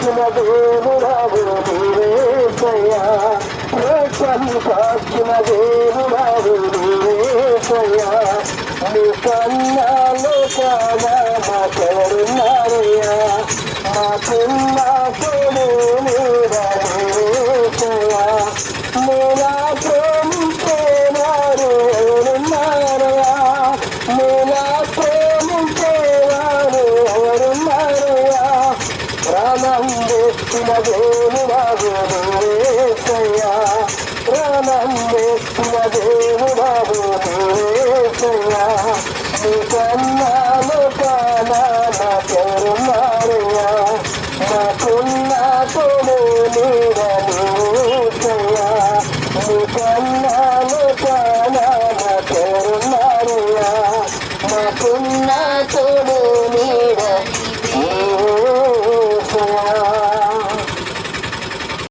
కాచిన దేవురావు నీవేసయ్యా రక్తము కాచిన దేవురావు నీవేసయ్యా నీ కన్నాలు కాదా మాకెవరున్నారయ్యా ఎవరున్నారయ్యా ప్రాణం వేసిన